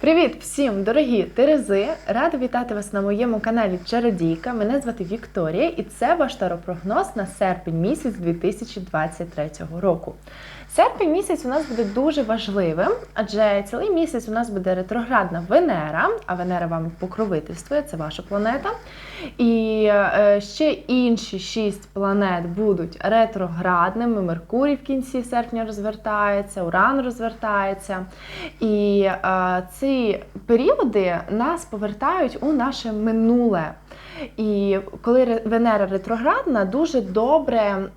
Привіт всім, дорогі Терези! Рада вітати вас на моєму каналі Чародійка. Мене звати Вікторія, і це ваш таропрогноз на серпень місяць 2023 року. Серпень місяць у нас буде дуже важливим, адже цілий місяць у нас буде ретроградна Венера, а Венера вам покровительствує, це ваша планета. І е, ще інші шість планет будуть ретроградними. Меркурій в кінці серпня розвертається, Уран розвертається. І е, ці періоди нас повертають у наше минуле. І коли Венера ретроградна, дуже добре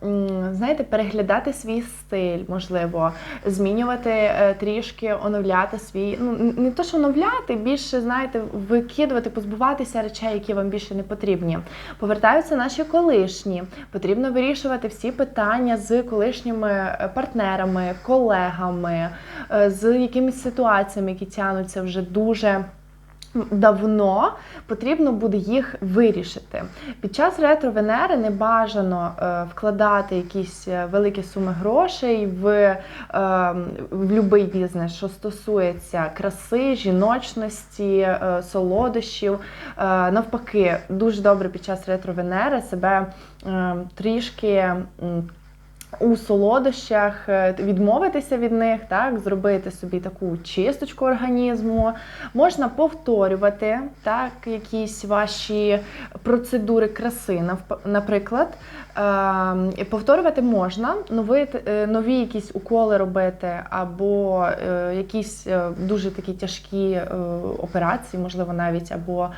знаєте, переглядати свій стиль, можливо, змінювати е, трішки, оновляти свій. Ну не то, що оновляти, більше знаєте, викидувати, позбуватися речей, які вам більше не потрібні. Повертаються наші колишні. Потрібно вирішувати всі питання з колишніми е, партнерами, колегами, е, з якимись ситуаціями, які тягнуться вже дуже давно потрібно буде їх вирішити. Під час ретро Венери не бажано е, вкладати якісь е, великі суми грошей в, е, в будь-який бізнес, що стосується краси, жіночності, солодощів. Навпаки, дуже добре під час ретро Венери себе е, трішки. У солодощах е, відмовитися від них, так, зробити собі таку чисточку організму. Можна повторювати так, якісь ваші процедури краси, наприклад. Е, повторювати можна, нові, е, нові якісь уколи робити, або е, якісь е, дуже такі тяжкі операції, можливо, навіть, або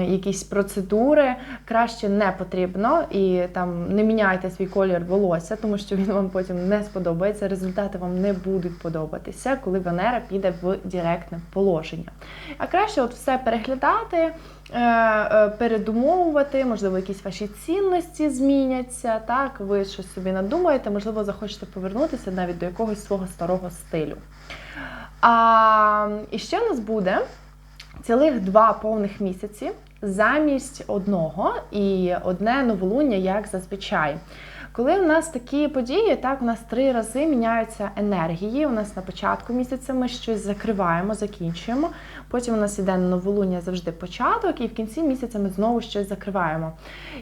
якісь процедури краще не потрібно і там не міняйте свій колір волосся, тому що він вам потім не сподобається. Результати вам не будуть подобатися, коли Венера піде в директне положення. А краще от все переглядати, передумовувати, можливо, якісь ваші цінності зміняться. Так, ви щось собі надумаєте, можливо, захочете повернутися навіть до якогось свого старого стилю. А і ще у нас буде цілих два повних місяці замість одного і одне новолуння, як зазвичай. Коли у нас такі події, так у нас три рази міняються енергії. У нас на початку місяця ми щось закриваємо, закінчуємо. Потім у нас іде на новолуння завжди початок, і в кінці місяця ми знову щось закриваємо.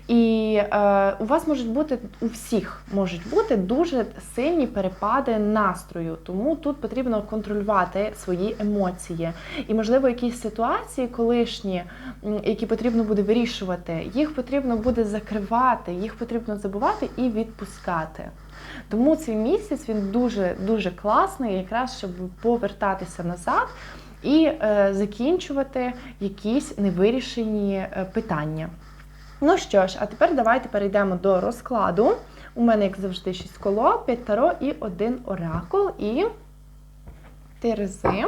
І е, у вас можуть бути у всіх можуть бути дуже сильні перепади настрою, тому тут потрібно контролювати свої емоції. І, можливо, якісь ситуації колишні, які потрібно буде вирішувати, їх потрібно буде закривати, їх потрібно забувати і відпускати. Тому цей місяць він дуже дуже класний, якраз щоб повертатися назад і е, закінчувати якісь невирішені е, питання. Ну що ж, а тепер давайте перейдемо до розкладу. У мене, як завжди, 6 коло, 5 таро і один оракул. І Терези.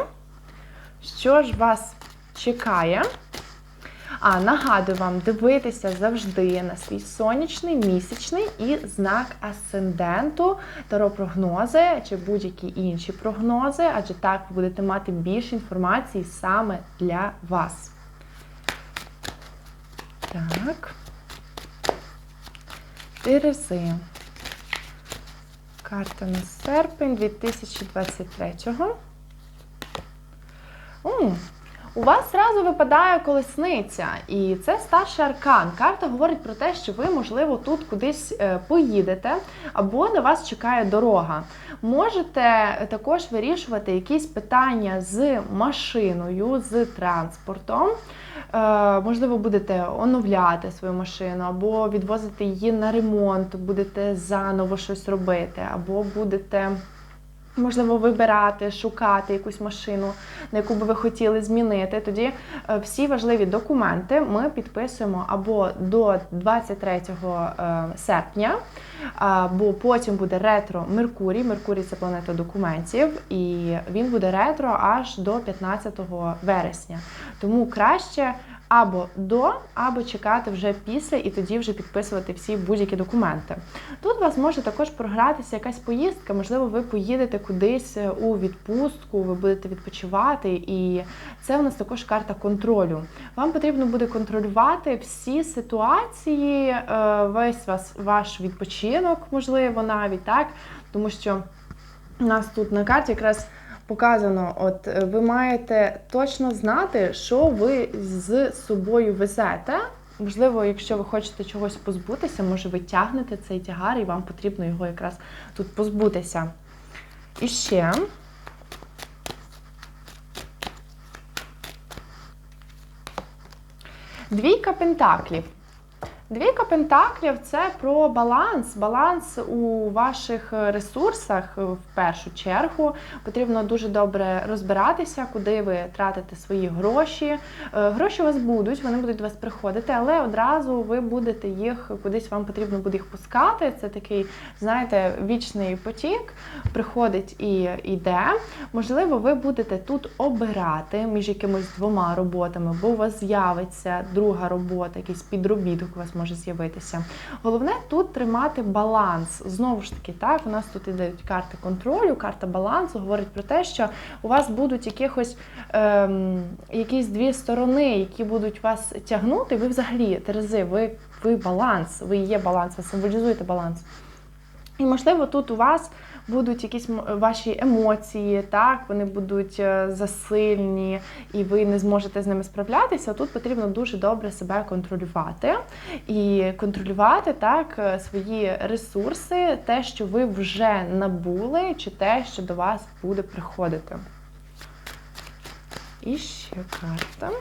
Що ж вас чекає? А нагадую вам дивитися завжди на свій сонячний, місячний і знак асценденту, таропрогнози чи будь-які інші прогнози, адже так ви будете мати більше інформації саме для вас. Так. Терези. Карта на серпень 2023-го. У вас зразу випадає колесниця, і це старший аркан. Карта говорить про те, що ви, можливо, тут кудись е, поїдете, або на вас чекає дорога. Можете також вирішувати якісь питання з машиною, з транспортом. Е, Можливо, будете оновляти свою машину, або відвозити її на ремонт, будете заново щось робити, або будете. Можливо, вибирати, шукати якусь машину, на яку би ви хотіли змінити. Тоді е, всі важливі документи ми підписуємо або до 23 е, серпня, або потім буде ретро Меркурій. Меркурій це планета документів, і він буде ретро аж до 15 вересня. Тому краще або до, або чекати вже після, і тоді вже підписувати всі будь-які документи. Тут вас може також програтися якась поїздка, можливо, ви поїдете кудись е, у відпустку, ви будете відпочивати, і це у нас також карта контролю. Вам потрібно буде контролювати всі ситуації, е, весь вас, ваш відпочинок, можливо, навіть так, тому що у нас тут на карті якраз показано, от е, ви маєте точно знати, що ви з собою везете. Можливо, якщо ви хочете чогось позбутися, може ви тягнете цей тягар, і вам потрібно його якраз тут позбутися. І ще. Двійка пентаклів. Двійка пентаклів це про баланс, баланс у ваших ресурсах в першу чергу. Потрібно дуже добре розбиратися, куди ви тратите свої гроші. Е, Гроші у вас будуть, вони будуть до вас приходити, але одразу ви будете їх кудись вам потрібно буде їх пускати. Це такий, знаєте, вічний потік, приходить і йде. Можливо, ви будете тут обирати між якимись двома роботами, бо у вас з'явиться друга робота, якийсь підробіток у вас може з'явитися. Головне тут тримати баланс. Знову ж таки, так, у нас тут ідуть карти контролю, карта балансу говорить про те, що у вас будуть якихось ем, якісь дві сторони, які будуть вас тягнути. Ви взагалі, Терези, ви, ви баланс, ви є баланс, ви символізуєте баланс. І, можливо, тут у вас будуть якісь ваші емоції, так, вони будуть е, засильні, і ви не зможете з ними справлятися. Тут потрібно дуже добре себе контролювати і контролювати так е, свої ресурси, те, що ви вже набули, чи те, що до вас буде приходити. І ще карта.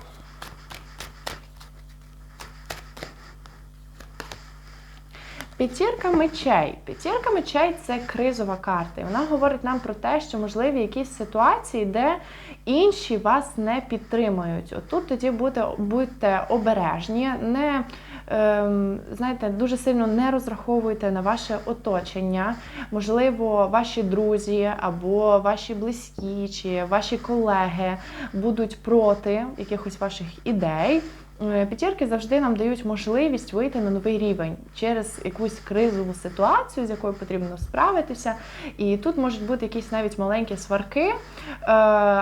П'ятірка мечей. П'ятірка мечей це кризова карта. І вона говорить нам про те, що можливі якісь ситуації, де інші вас не підтримують. Отут тоді будьте, будьте обережні, не знаєте, дуже сильно не розраховуйте на ваше оточення. Можливо, ваші друзі або ваші близькі чи ваші колеги будуть проти якихось ваших ідей. Е, П'ятірки завжди нам дають можливість вийти на новий рівень через якусь кризову ситуацію, з якою потрібно справитися. І тут можуть бути якісь навіть маленькі сварки, е,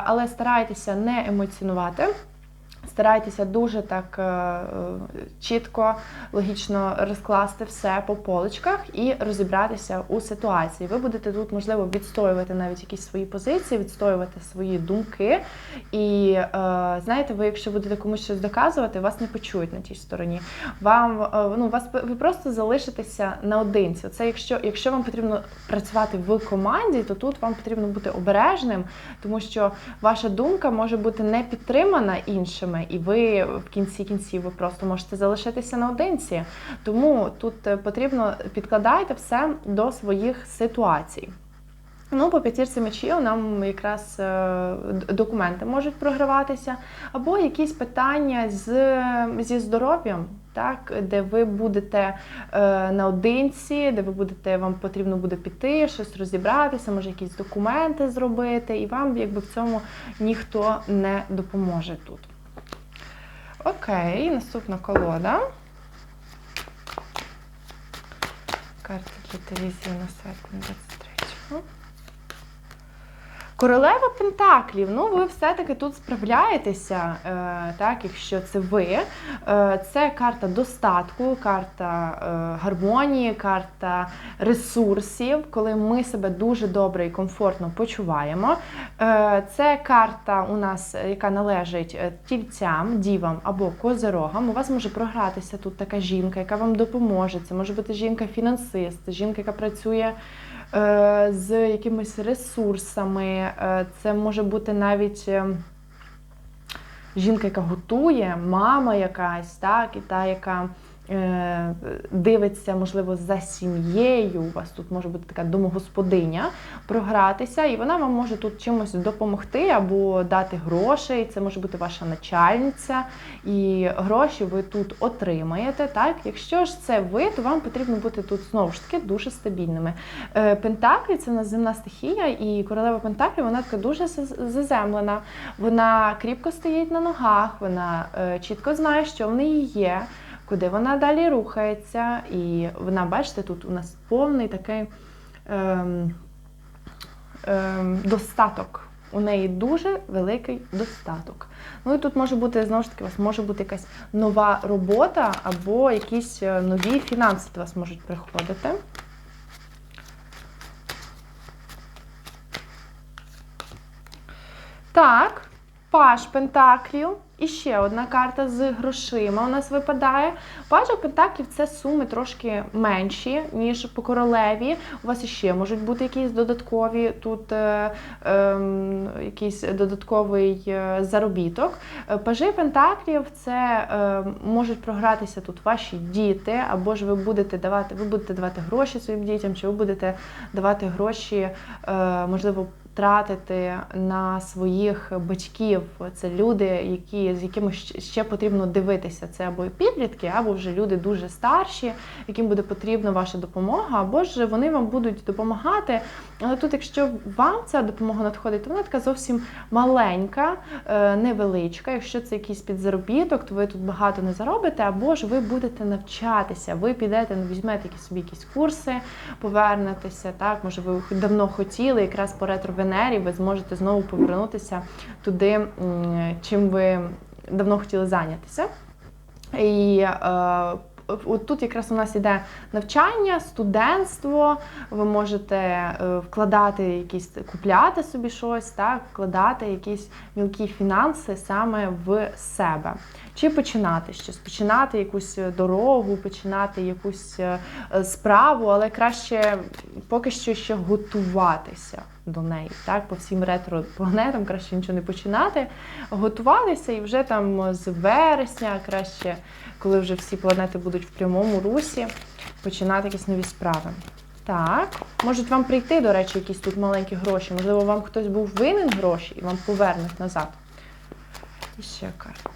але старайтеся не емоціонувати. Старайтеся дуже так е, е, чітко, логічно розкласти все по полочках і розібратися у ситуації. Ви будете тут, можливо, відстоювати навіть якісь свої позиції, відстоювати свої думки. І е, знаєте, ви, якщо будете комусь щось доказувати, вас не почують на тій стороні. Вам ну, вас ви просто залишитеся наодинці. Це якщо, якщо вам потрібно працювати в команді, то тут вам потрібно бути обережним, тому що ваша думка може бути не підтримана іншими, і ви в кінці кінців ви просто можете залишитися наодинці. Тому тут е, потрібно підкладайте все до своїх ситуацій. Ну, по п'ятірці мечів нам якраз е, документи можуть програватися, або якісь питання з, зі здоров'ям, так, де ви будете е, наодинці, де ви будете, вам потрібно буде піти, щось розібратися, може якісь документи зробити, і вам якби в цьому ніхто не допоможе тут. Окей, наступна колода. Карта для телевізії на серпень 23. Королева Пентаклів, ну ви все-таки тут справляєтеся, е, так, якщо це ви. Е, це карта достатку, карта е, гармонії, карта ресурсів, коли ми себе дуже добре і комфортно почуваємо. Це карта у нас, яка належить тільцям, дівам або козирогам. У вас може програтися тут така жінка, яка вам допоможе. Це може бути жінка-фінансист, жінка, яка працює з якимись ресурсами. Е, Це може бути навіть е, жінка, яка готує, мама якась, так, і та, яка е, дивиться, можливо, за сім'єю. У вас тут може бути така домогосподиня програтися, і вона вам може тут чимось допомогти або дати грошей. Це може бути ваша начальниця, і гроші ви тут отримаєте. Так, якщо ж це ви, то вам потрібно бути тут знову ж таки дуже стабільними. Е, Пентаклі це у нас земна стихія, і королева Пентаклі вона така дуже заземлена. Вона кріпко стоїть на ногах, вона е, чітко знає, що в неї є, куди вона далі рухається. І вона, бачите, тут у нас повний такий ем, ем, достаток. У неї дуже великий достаток. Ну і тут може бути знову ж таки, у вас може бути якась нова робота або якісь е, нові фінанси до вас можуть приходити. Так, Паш Пентаклів. І ще одна карта з грошима у нас випадає. Пажа Пентаклів це суми трошки менші, ніж по королеві. У вас іще можуть бути якісь додаткові тут е, е, якийсь додатковий е, заробіток. Е, Пажи Пентаклів це е, можуть програтися тут ваші діти, або ж ви будете давати, ви будете давати гроші своїм дітям, чи ви будете давати гроші, е, можливо, тратити на своїх батьків. Це люди, які з якими ще потрібно дивитися. Це або підлітки, або вже люди дуже старші, яким буде потрібна ваша допомога, або ж вони вам будуть допомагати. Але тут, якщо вам ця допомога надходить, то вона така зовсім маленька, е, невеличка. Якщо це якийсь підзаробіток, то ви тут багато не заробите, або ж ви будете навчатися. Ви підете, ну, візьмете собі якісь курси, повернетеся. Так, може, ви давно хотіли, якраз по ретро-венері ви зможете знову повернутися туди, чим ви давно хотіли зайнятися. І е, от тут якраз у нас іде навчання, студентство. Ви можете е, вкладати якісь, купляти собі щось, так, вкладати якісь мілкі фінанси саме в себе. Чи починати щось, починати якусь дорогу, починати якусь е, справу, але краще поки що ще готуватися до неї. Так, по всім ретро-планетам краще нічого не починати, готуватися і вже там з вересня, краще, коли вже всі планети будуть в прямому русі, починати якісь нові справи. Так, можуть вам прийти, до речі, якісь тут маленькі гроші. Можливо, вам хтось був винен гроші і вам повернуть назад. І ще карта.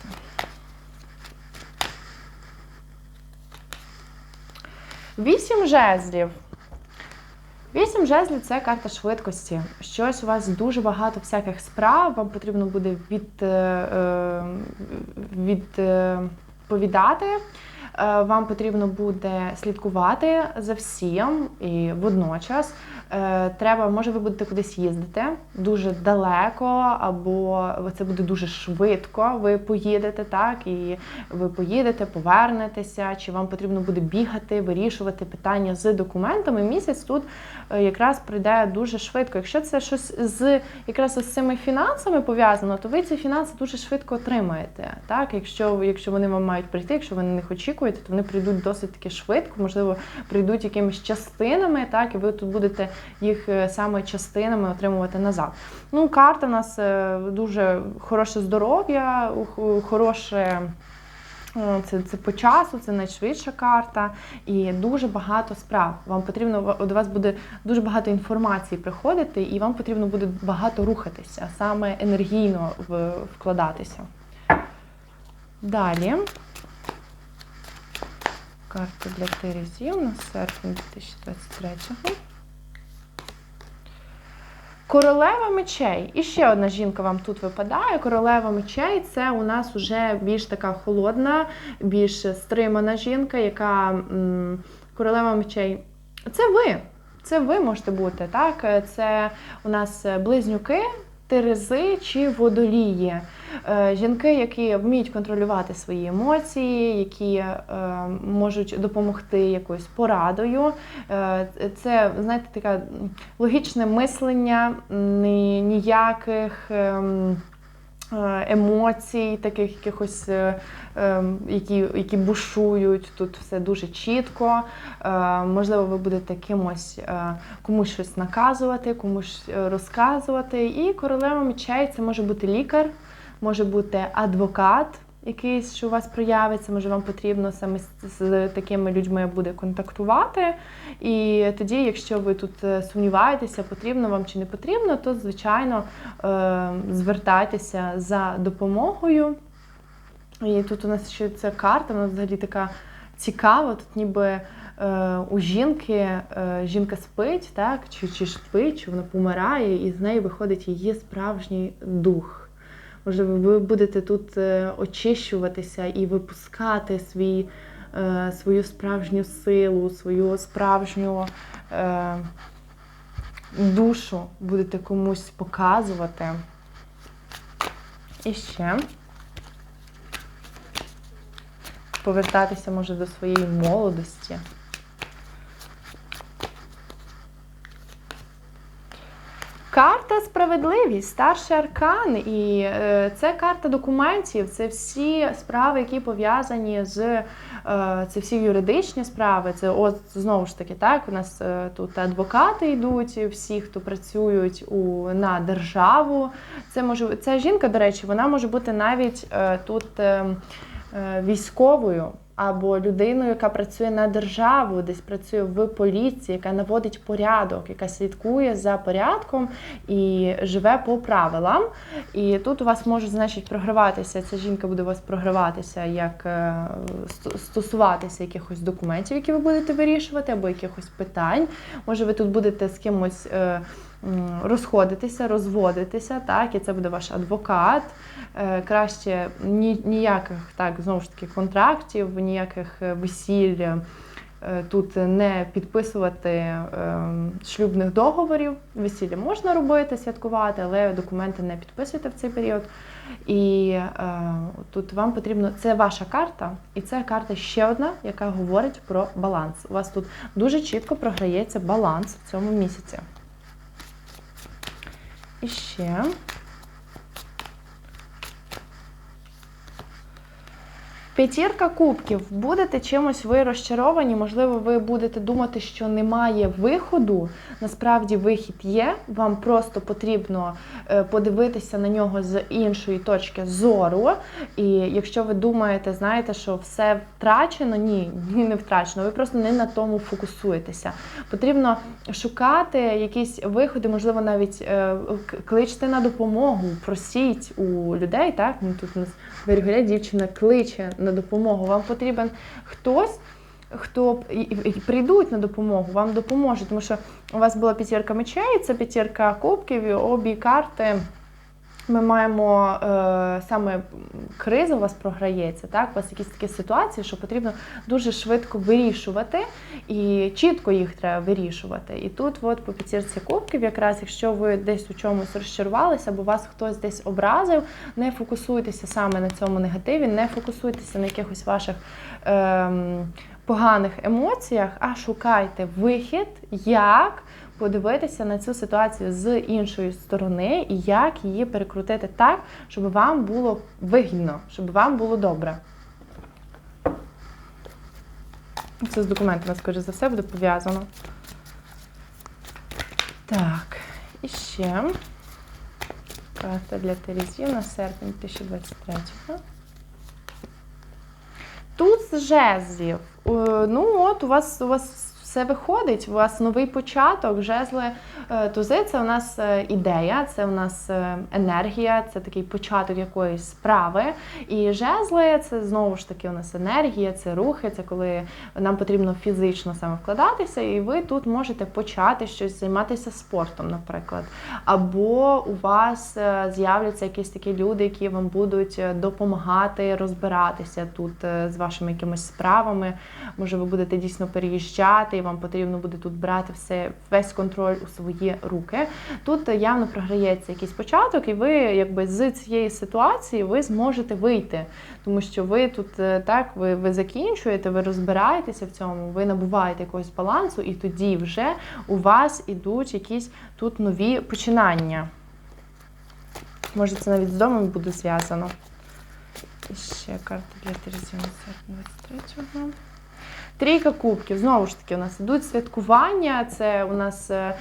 Вісім жезлів. Вісім жезлів це карта швидкості. Щось у вас дуже багато всяких справ. Вам потрібно буде від, е, е, відповідати. Е, Вам потрібно буде слідкувати за всім і водночас треба, може, ви будете кудись їздити дуже далеко, або це буде дуже швидко. Ви поїдете так, і ви поїдете, повернетеся, чи вам потрібно буде бігати, вирішувати питання з документами. Місяць тут е, якраз прийде дуже швидко. Якщо це щось з якраз з цими фінансами пов'язано, то ви ці фінанси дуже швидко отримаєте. Так, якщо якщо вони вам мають прийти, якщо ви на них очікуєте, то вони прийдуть досить таки швидко, можливо, прийдуть якимись частинами, так, і ви тут будете їх е, саме частинами отримувати назад. Ну, карта у нас е, дуже хороше здоров'я, хороше. Е, Це, це по часу, це найшвидша карта і дуже багато справ. Вам потрібно до вас буде дуже багато інформації приходити, і вам потрібно буде багато рухатися, саме енергійно в- вкладатися. Далі. Карта для Терезів на серпень 2023. Королева мечей. І ще одна жінка вам тут випадає. Королева мечей це у нас уже більш така холодна, більш стримана жінка, яка королева мечей. Це ви. Це ви можете бути, так? Це у нас близнюки, терези чи водолії. Е, Жінки, які вміють контролювати свої емоції, які е, можуть допомогти якоюсь порадою. Е, Це, знаєте, таке логічне мислення, ні- ніяких. Е, Емоцій, таких якихось, е, ем, які, які бушують. Тут все дуже чітко. Е, Можливо, ви будете кимось комусь щось наказувати, комусь розказувати. І королева мечей це може бути лікар, може бути адвокат. Якийсь, що у вас проявиться, може вам потрібно саме з, такими людьми буде контактувати. І тоді, якщо ви тут е, сумніваєтеся, потрібно вам чи не потрібно, то звичайно е, звертайтеся за допомогою. І тут у нас ще ця карта, вона взагалі така цікава. Тут ніби е, у жінки жінка спить, так, чи, чи спить, чи вона помирає, і з неї виходить її справжній дух. Можливо, ви будете тут е, очищуватися і випускати свій, е, свою справжню силу, свою справжню е, душу будете комусь показувати. І ще повертатися може до своєї молодості. Карта справедливість, старший аркан, і е, це карта документів, це всі справи, які пов'язані з е, це всі юридичні справи. Це от знову ж таки, так у нас е, тут адвокати йдуть, всі, хто працюють у на державу. Це може ця жінка, до речі, вона може бути навіть е, тут е, е, військовою. Або людиною, яка працює на державу, десь працює в поліції, яка наводить порядок, яка слідкує за порядком і живе по правилам. І тут у вас може, значить, програватися. Ця жінка буде у вас програватися, як е, сто- стосуватися якихось документів, які ви будете вирішувати, або якихось питань. Може, ви тут будете з кимось. Розходитися, розводитися, так, і це буде ваш адвокат. Е, Краще ніяких так знову ж таки контрактів, ніяких е, весіль е, тут не підписувати шлюбних договорів. Весілля можна робити, святкувати, але документи не підписуйте в цей період. І тут вам потрібно це ваша карта, і це карта ще одна, яка говорить про баланс. У вас тут дуже чітко програється баланс в цьому місяці. І ще. П'ятірка кубків. Будете чимось ви розчаровані, можливо, ви будете думати, що немає виходу. Насправді вихід є. Вам просто потрібно е, подивитися на нього з іншої точки зору. І якщо ви думаєте, знаєте, що все втрачено, ні, ні, не втрачено. Ви просто не на тому фокусуєтеся. Потрібно шукати якісь виходи, можливо, навіть е, кличте на допомогу, просіть у людей. Так, ну тут у нас Верголя дівчина кличе на допомогу. Вам потрібен хтось. Хто прийдуть на допомогу, вам допоможе, тому що у вас була п'ятірка мечей, це п'ятірка кубків, обі карти. Ми маємо е, саме криза у вас програється, так? У вас якісь такі ситуації, що потрібно дуже швидко вирішувати, і чітко їх треба вирішувати. І тут, от по п'ятірці кубків, якраз якщо ви десь у чомусь розчарувалися, або вас хтось десь образив, не фокусуйтеся саме на цьому негативі, не фокусуйтеся на якихось ваших. Ем, Поганих емоціях, а шукайте вихід, як подивитися на цю ситуацію з іншої сторони і як її перекрутити так, щоб вам було вигідно, щоб вам було добре. Це з документами, скоріше за все, буде пов'язано. Так, і ще карта для Терезів на серпень 2023. Тут з жезлів. Е, Ну, от у вас у вас все виходить, у вас новий початок, жезли тузи це у нас е, ідея, це у нас е, енергія, це такий початок якоїсь справи. І жезли це знову ж таки у нас енергія, це рухи, це коли нам потрібно фізично саме вкладатися, і ви тут можете почати щось займатися спортом, наприклад. Або у вас е, з'являться якісь такі люди, які вам будуть е, допомагати розбиратися тут е, з вашими якимись справами. Може, ви будете дійсно переїжджати, і вам потрібно буде тут брати все, весь контроль у свої руки. Тут явно програється якийсь початок, і ви якби з цієї ситуації ви зможете вийти. Тому що ви тут е, так, ви, ви закінчуєте, ви розбираєтеся в цьому, ви набуваєте якогось балансу, і тоді вже у вас ідуть якісь тут нові починання. Може, це навіть з домом буде зв'язано. І ще карта для Терезіна 23-го. Трійка кубків. Знову ж таки, у нас ідуть святкування. Це у нас, е,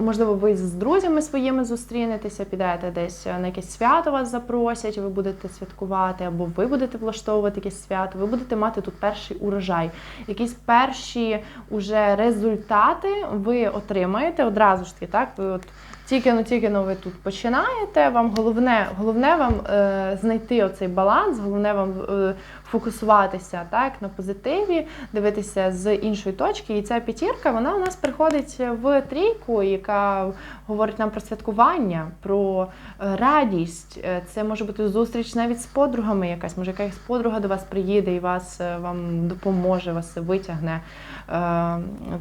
можливо, ви з друзями своїми зустрінетеся, підете десь е, на якесь свято вас запросять, ви будете святкувати, або ви будете влаштовувати якесь свято, ви будете мати тут перший урожай. Якісь перші уже результати ви отримаєте одразу ж таки, так? Ви от тільки ну тільки ну ви тут починаєте. Вам головне, головне вам е, знайти оцей баланс, головне вам е, фокусуватися так на позитиві, дивитися з іншої точки. І ця п'ятірка вона у нас приходить в трійку, яка говорить нам про святкування, про е, радість. Е, Це може бути зустріч навіть з подругами, якась може якась подруга до вас приїде і вас е, вам допоможе, вас витягне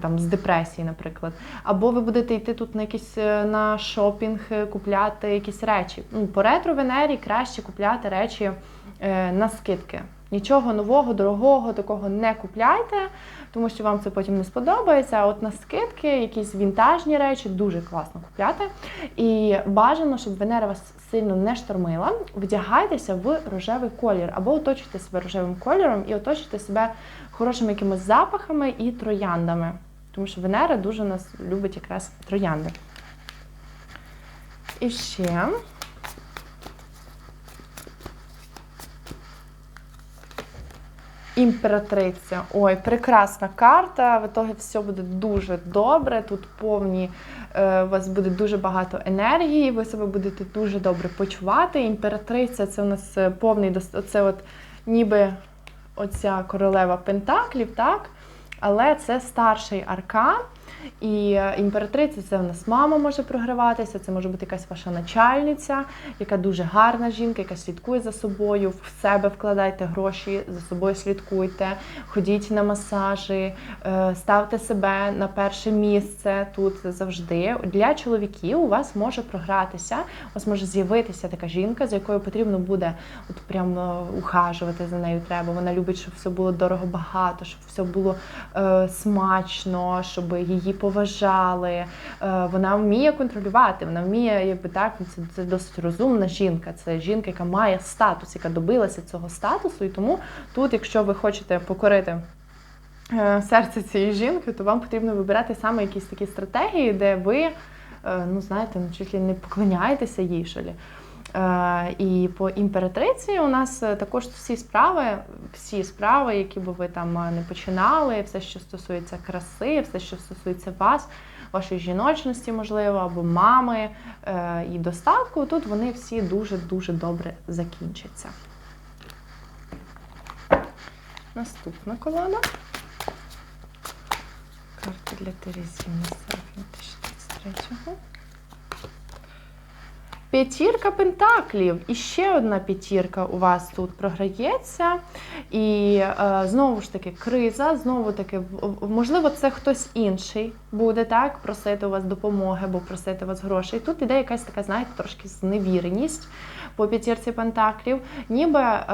там з депресії, наприклад. Або ви будете йти тут на якісь на шопінг купляти якісь речі. Ну, по ретро Венері краще купляти речі на скидки. Нічого нового, дорогого, такого не купляйте, тому що вам це потім не сподобається. А от на скидки, якісь вінтажні речі, дуже класно купляти. І бажано, щоб Венера вас сильно не штормила. Вдягайтеся в рожевий колір або оточуйте себе рожевим кольором і оточуйте себе хорошими якимись запахами і трояндами. Тому що Венера дуже нас любить якраз троянди. І ще. Імператриця. Ой, прекрасна карта. В ітогі все буде дуже добре. Тут повні е, у вас буде дуже багато енергії, ви себе будете дуже добре почувати. Імператриця це у нас е, повний це от ніби оця королева Пентаклів, так? Але це старший аркан. І е, імператриця це в нас мама може програватися, це може бути якась ваша начальниця, яка дуже гарна жінка, яка слідкує за собою, в себе вкладайте гроші, за собою слідкуйте, ходіть на масажі, е, ставте себе на перше місце тут завжди. Для чоловіків у вас може програтися, у вас може з'явитися така жінка, з якою потрібно буде от прямо ухажувати за нею треба. Вона любить, щоб все було дорого багато, щоб все було е, смачно, щоб її поважали. Е, вона вміє контролювати, вона вміє, якби так, це, це досить розумна жінка. Це жінка, яка має статус, яка добилася цього статусу. І тому тут, якщо ви хочете покорити. е, Серце цієї жінки, то вам потрібно вибирати саме якісь такі стратегії, де ви, е, ну знаєте, ну, чуть ли не поклоняєтеся їй. Що лі. Е, І по імператриці у нас е, також всі справи, всі справи, які би ви там е, не починали, все, що стосується краси, все, що стосується вас, вашої жіночності, можливо, або мами е, і достатку, тут вони всі дуже-дуже добре закінчаться. Наступна колода. Карти для Терезі на серпня 2023 П'ятірка пентаклів. І ще одна п'ятірка у вас тут програється. І е, знову ж таки, криза, знову таки, можливо, це хтось інший буде так просити у вас допомоги або просити у вас грошей. Тут іде якась така, знаєте, трошки зневіреність по п'ятірці пентаклів. Ніби е,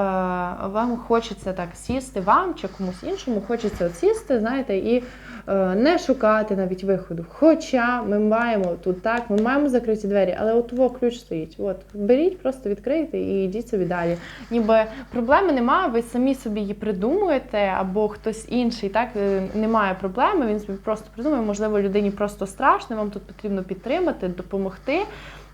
вам хочеться так сісти, вам чи комусь іншому хочеться от сісти, знаєте, і е, не шукати навіть виходу. Хоча ми маємо тут так, ми маємо закриті двері, але от ключ стоїть. От беріть, просто відкрийте і йдіть собі далі. Ніби проблеми немає, ви самі собі її придумуєте, або хтось інший, так е, немає проблеми. Він собі просто придумує. Можливо, людині просто страшно. Вам тут потрібно підтримати, допомогти.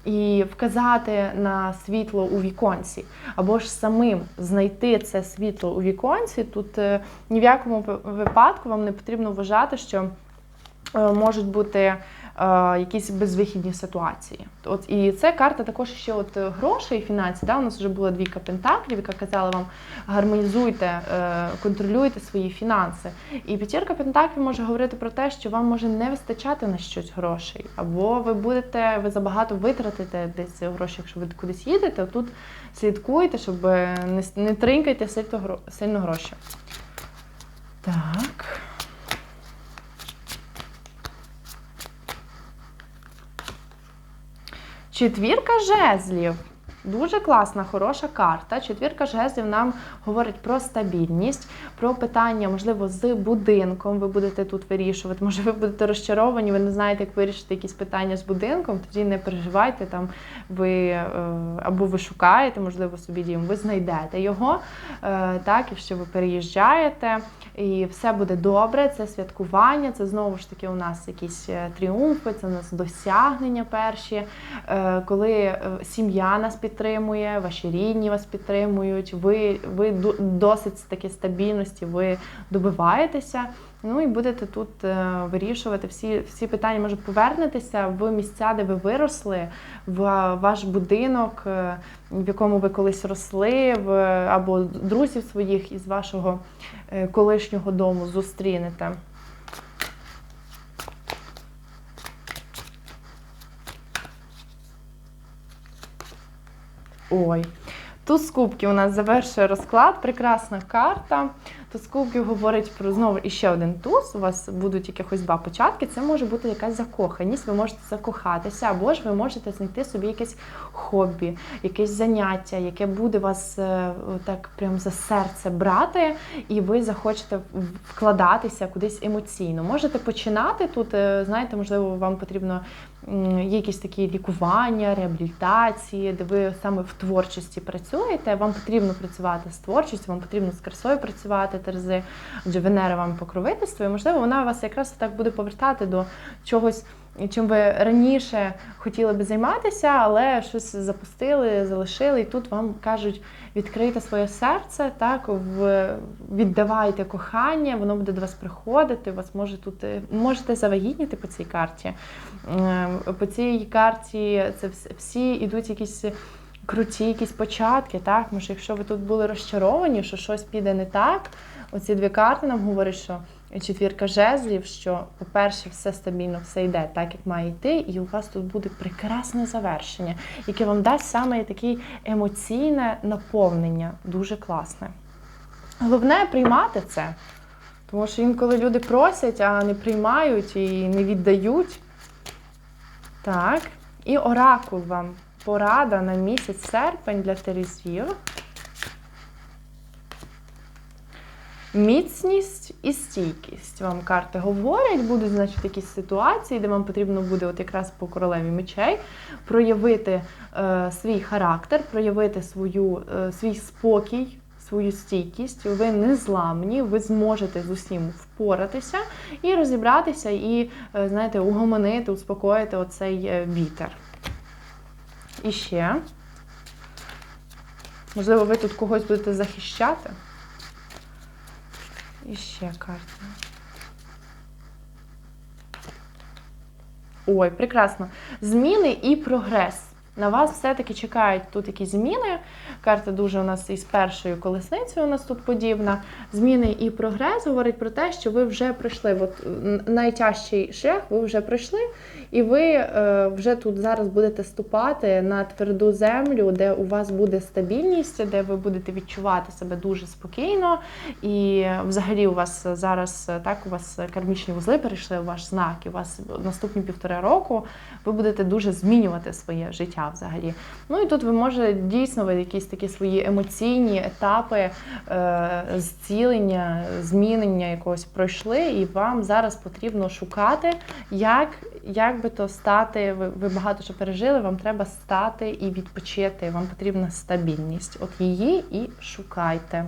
І вказати на світло у віконці, або ж самим знайти це світло у віконці. Тут е, ні в якому випадку вам не потрібно вважати, що е, можуть бути якісь безвихідні ситуації. От і це карта також ще от е, грошей фінансів. Да? У нас вже була двійка пентаклів, яка казала вам гармонізуйте, е, контролюйте свої фінанси. І п'ятірка пентаклів може говорити про те, що вам може не вистачати на щось грошей, або ви будете ви забагато витратите десь гроші, якщо ви кудись їдете. Тут слідкуйте, щоб е, не, не тринкайте сильно гроші. Так. Четвірка жезлів. Дуже класна, хороша карта. Четвірка жезлів нам говорить про стабільність, про питання, можливо, з будинком. Ви будете тут вирішувати. Може, ви будете розчаровані, ви не знаєте, як вирішити якісь питання з будинком. Тоді не переживайте там. Ви е, або ви шукаєте, можливо, собі дім, ви знайдете його. е, Так, якщо ви переїжджаєте, і все буде добре. Це святкування, це знову ж таки у нас якісь е, тріумфи, це у нас досягнення перші, коли сім'я нас підтримує, ваші рідні вас підтримують, ви, ви досить таки стабільності, ви добиваєтеся. Ну і будете тут е, вирішувати всі, всі питання. Може повернетеся в місця, де ви виросли, в ваш будинок, е, в якому ви колись росли, в або друзів своїх із вашого е, колишнього дому зустрінете. Ой. Туз кубків у нас завершує розклад, прекрасна карта. Туз кубків говорить про знову іще один туз. У вас будуть якихось два початки. Це може бути якась закоханість. Ви можете закохатися, або ж ви можете знайти собі якесь хобі, якесь заняття, яке буде вас е, так прям за серце брати, і ви захочете вкладатися кудись емоційно. Можете починати тут. е, Знаєте, можливо, вам потрібно є якісь такі лікування, реабілітації, де ви саме в творчості працюєте. Вам потрібно працювати з творчістю, вам потрібно з красою працювати терзи, адже Венера вам покровительство, і можливо, вона вас якраз так буде повертати до чогось. Чим ви раніше хотіли би займатися, але щось запустили, залишили, і тут вам кажуть відкрийте своє серце, так в віддавайте кохання, воно буде до вас приходити. Вас може тут е, можете завагітніти по цій карті. Е, По цій карті це всі ідуть якісь. Круті якісь початки, так? Може, якщо ви тут були розчаровані, що щось піде не так, оці дві карти нам говорять, що четвірка жезлів, що, по-перше, все стабільно, все йде так, як має йти, і у вас тут буде прекрасне завершення, яке вам дасть саме таке емоційне наповнення, дуже класне. Головне приймати це, тому що інколи люди просять, а не приймають і не віддають. Так, і оракул вам порада на місяць серпень для терезів. Міцність і стійкість вам карти говорять, будуть значить якісь ситуації, де вам потрібно буде, от якраз по королеві мечей, проявити е, свій характер, проявити свою, е, свій спокій, свою стійкість. Ви не зламні, ви зможете з усім впоратися і розібратися, і, е, знаєте, угомонити, успокоїти оцей е, вітер. І ще. Можливо, ви тут когось будете захищати. І ще карта. Ой, прекрасно. Зміни і прогрес. На вас все-таки чекають тут якісь зміни. Карта дуже у нас із першою колесницею у нас тут подібна. Зміни і прогрес говорить про те, що ви вже пройшли. От найтяжчий шлях ви вже пройшли, і ви е, вже тут зараз будете ступати на тверду землю, де у вас буде стабільність, де ви будете відчувати себе дуже спокійно. І взагалі у вас зараз е, так, у вас кармічні вузли перейшли у ваш знак, і у вас наступні півтора року ви будете дуже змінювати своє життя взагалі. Ну і тут ви може дійсно ви якісь такі свої емоційні етапи е, зцілення, змінення якогось пройшли, і вам зараз потрібно шукати, як, як би то стати. Ви, ви багато що пережили, вам треба стати і відпочити. Вам потрібна стабільність. От її і шукайте.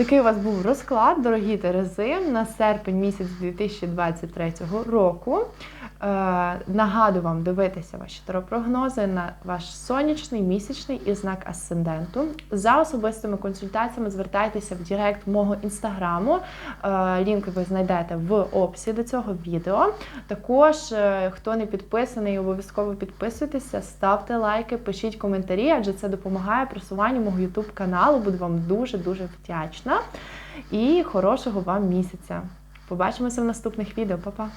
Такий у вас був розклад, дорогі Терези, на серпень місяць 2023 року. Е, нагадую вам дивитися ваші таропрогнози на ваш сонячний, місячний і знак асценденту. За особистими консультаціями звертайтеся в Директ мого інстаграму. Е, лінк ви знайдете в описі до цього відео. Також, е, хто не підписаний, обов'язково підписуйтеся, ставте лайки, пишіть коментарі, адже це допомагає просуванню мого YouTube каналу. Буду вам дуже-дуже вдячна. І хорошого вам місяця. Побачимося в наступних відео. Па-па!